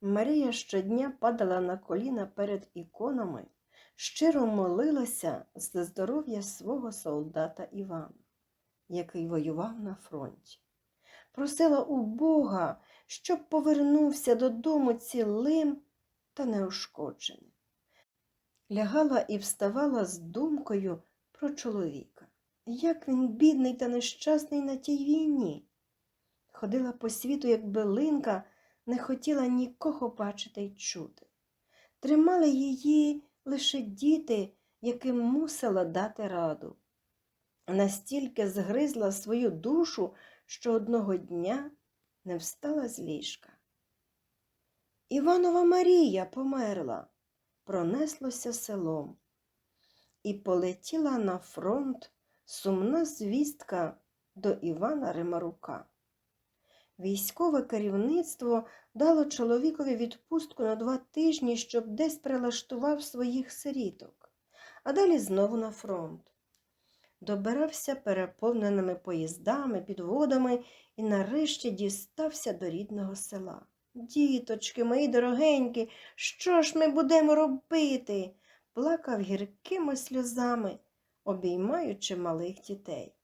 Марія щодня падала на коліна перед іконами, щиро молилася за здоров'я свого солдата Івана, який воював на фронті. Просила у Бога, щоб повернувся додому цілим та неушкодженим. Лягала і вставала з думкою про чоловіка. Як він бідний та нещасний на тій війні. Ходила по світу, як билинка, не хотіла нікого бачити й чути. Тримали її лише діти, яким мусила дати раду. Настільки згризла свою душу, що одного дня не встала з ліжка. Іванова Марія померла, пронеслося селом, і полетіла на фронт сумна звістка до Івана Римарука. Військове керівництво дало чоловікові відпустку на два тижні, щоб десь прилаштував своїх сиріток, а далі знову на фронт. Добирався переповненими поїздами, підводами і нарешті дістався до рідного села. Діточки, мої дорогенькі, що ж ми будемо робити? плакав гіркими сльозами, обіймаючи малих дітей.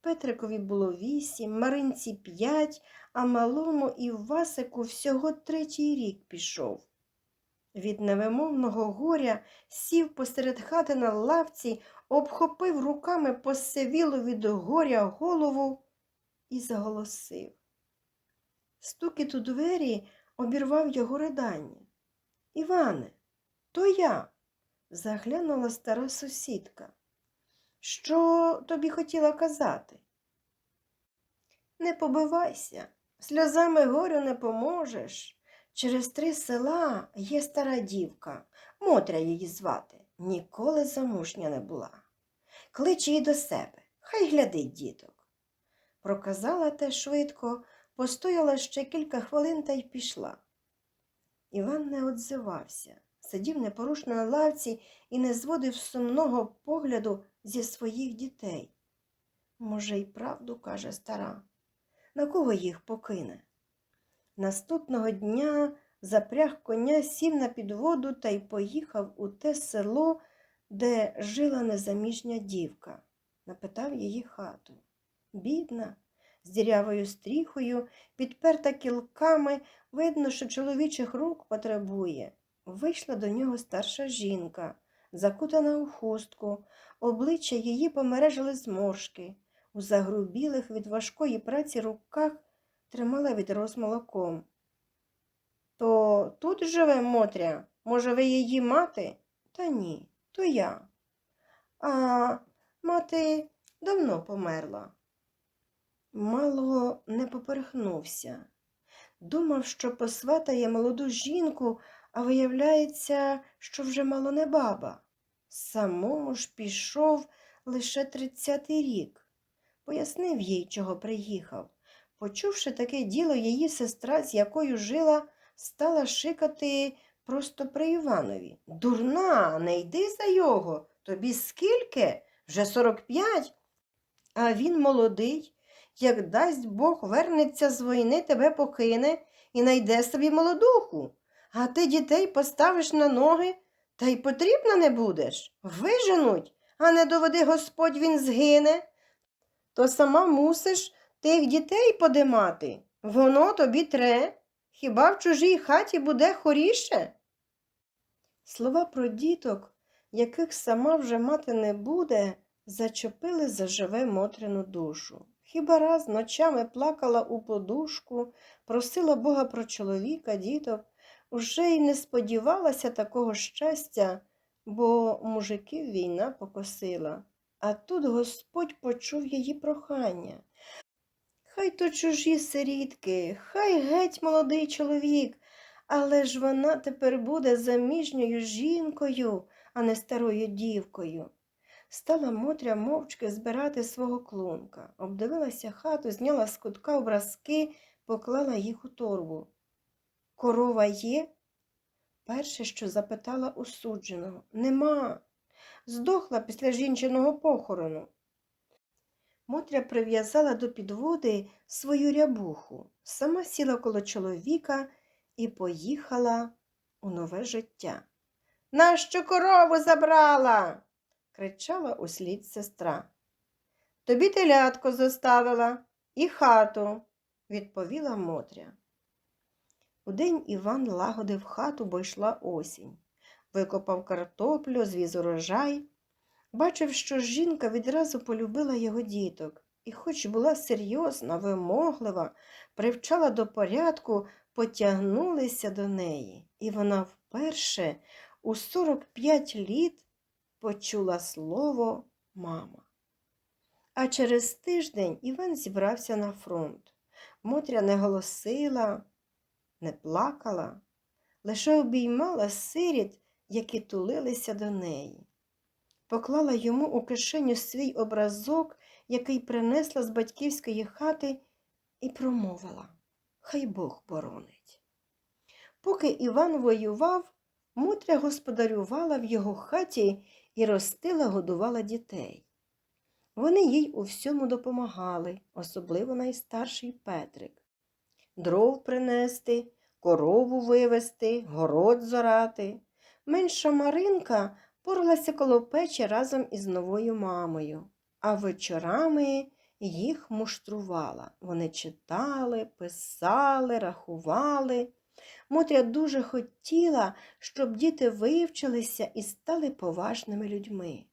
Петрикові було вісім, Маринці п'ять, а малому Івасику всього третій рік пішов. Від невимовного горя сів посеред хати на лавці, обхопив руками посивілу від горя голову і заголосив. Стукіт у двері обірвав його ридання. Іване, то я, заглянула стара сусідка. Що тобі хотіла казати? Не побивайся, сльозами горю не поможеш. Через три села є стара дівка, Мотря її звати, ніколи замужня не була. Клич її до себе, хай глядить діток. Проказала те швидко, постояла ще кілька хвилин та й пішла. Іван не одзивався, сидів непорушно на лавці і не зводив сумного погляду зі своїх дітей. Може, й правду каже стара, на кого їх покине? Наступного дня запряг коня, сів на підводу та й поїхав у те село, де жила незаміжня дівка, напитав її хату. Бідна, з дірявою стріхою, підперта кілками, видно, що чоловічих рук потребує. Вийшла до нього старша жінка, закутана у хустку, обличчя її помережили зморшки. У загрубілих від важкої праці руках тримала відро з молоком. То тут живе Мотря? Може, ви її мати? Та ні, то я. А мати давно померла. Мало не поперхнувся. Думав, що посватає молоду жінку, а виявляється, що вже мало не баба. Самому ж пішов лише тридцятий рік. Пояснив їй, чого приїхав. Почувши таке діло, її сестра, з якою жила, стала шикати просто при Іванові. Дурна, не йди за його. Тобі скільки? Вже сорок п'ять. А він молодий. Як дасть Бог вернеться з війни, тебе покине і найде собі молодуху. А ти дітей поставиш на ноги та й потрібна не будеш. Виженуть, а не доведи Господь він згине. То сама мусиш тих дітей подимати. Воно тобі тре. Хіба в чужій хаті буде хоріше? Слова про діток, яких сама вже мати не буде, зачепили заживе Мотрину душу. Хіба раз ночами плакала у подушку, просила Бога про чоловіка, діток, уже й не сподівалася такого щастя, бо мужиків війна покосила. А тут Господь почув її прохання. Хай то чужі сирітки, хай геть молодий чоловік, але ж вона тепер буде заміжньою жінкою, а не старою дівкою. Стала Мотря мовчки збирати свого клунка, обдивилася хату, зняла з кутка образки, поклала їх у торбу. Корова є? Перше, що запитала у судженого. Нема. Здохла після жінчиного похорону. Мотря прив'язала до підводи свою рябуху, сама сіла коло чоловіка і поїхала у нове життя. Нащо корову забрала? кричала услід сестра. Тобі телятко заставила і хату, відповіла Мотря. Удень Іван лагодив хату, бо йшла осінь. Викопав картоплю, звіз урожай. Бачив, що жінка відразу полюбила його діток, і, хоч була серйозна, вимоглива, привчала до порядку, потягнулися до неї, і вона вперше у 45 літ почула слово мама. А через тиждень Іван зібрався на фронт. Мотря не голосила, не плакала, лише обіймала сиріт, які тулилися до неї. Поклала йому у кишеню свій образок, який принесла з батьківської хати, і промовила Хай Бог боронить. Поки Іван воював, Мотря господарювала в його хаті і ростила, годувала дітей. Вони їй у всьому допомагали, особливо найстарший Петрик. Дров принести, корову вивезти, город зорати. Менша Маринка поралася коло печі разом із новою мамою, а вечорами їх муштрувала. Вони читали, писали, рахували. Мотря дуже хотіла, щоб діти вивчилися і стали поважними людьми.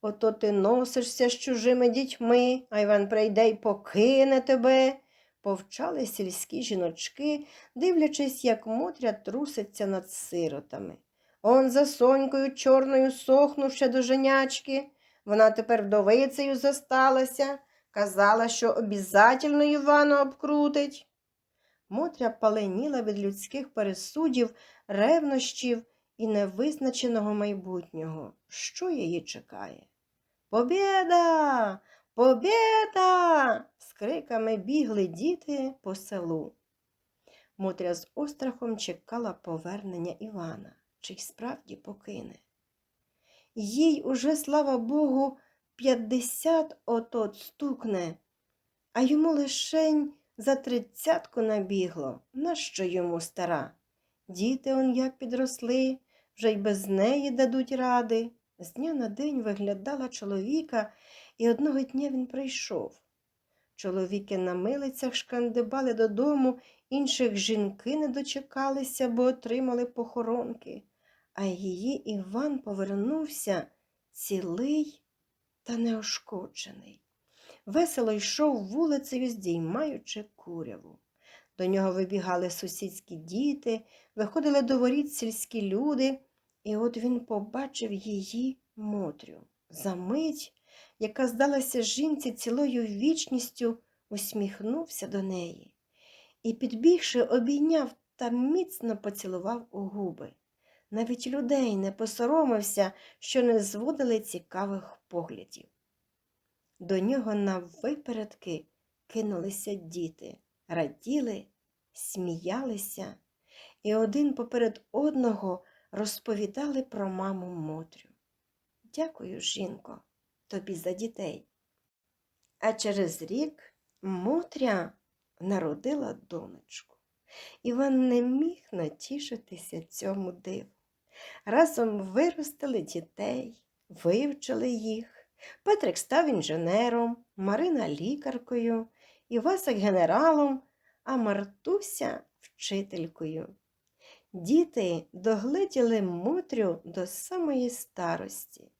Ото ти носишся з чужими дітьми, а Іван прийде й покине тебе, повчали сільські жіночки, дивлячись, як Мотря труситься над сиротами. Он за сонькою чорною сохнувши до женячки. Вона тепер вдовицею зосталася, казала, що обізательно Івана обкрутить. Мотря паленіла від людських пересудів, ревнощів і невизначеного майбутнього. Що її чекає? Побєда! Побєда! Криками бігли діти по селу. Мотря з острахом чекала повернення Івана, чи й справді покине. Їй уже, слава Богу, п'ятдесят отот стукне, а йому лишень за тридцятку набігло. Нащо йому стара? Діти он як підросли, вже й без неї дадуть ради. З дня на день виглядала чоловіка, і одного дня він прийшов. Чоловіки на милицях шкандибали додому, інших жінки не дочекалися, бо отримали похоронки, а її Іван повернувся цілий та неошкоджений. Весело йшов вулицею, здіймаючи куряву. До нього вибігали сусідські діти, виходили до воріт сільські люди, і от він побачив її Мотрю. Замить, яка здалася жінці цілою вічністю, усміхнувся до неї і, підбігши, обійняв та міцно поцілував у губи. Навіть людей не посоромився, що не зводили цікавих поглядів. До нього наввипередки кинулися діти, раділи, сміялися, і один поперед одного розповідали про маму Мотрю. Дякую, жінко, тобі за дітей. А через рік Мотря народила донечку. Іван не міг натішитися цьому диву. Разом виростили дітей, вивчили їх. Петрик став інженером, Марина лікаркою, Івасик генералом, а Мартуся вчителькою. Діти догледіли Мотрю до самої старості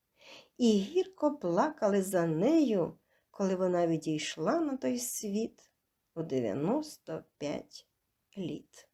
і гірко плакали за нею, коли вона відійшла на той світ у 95 літ.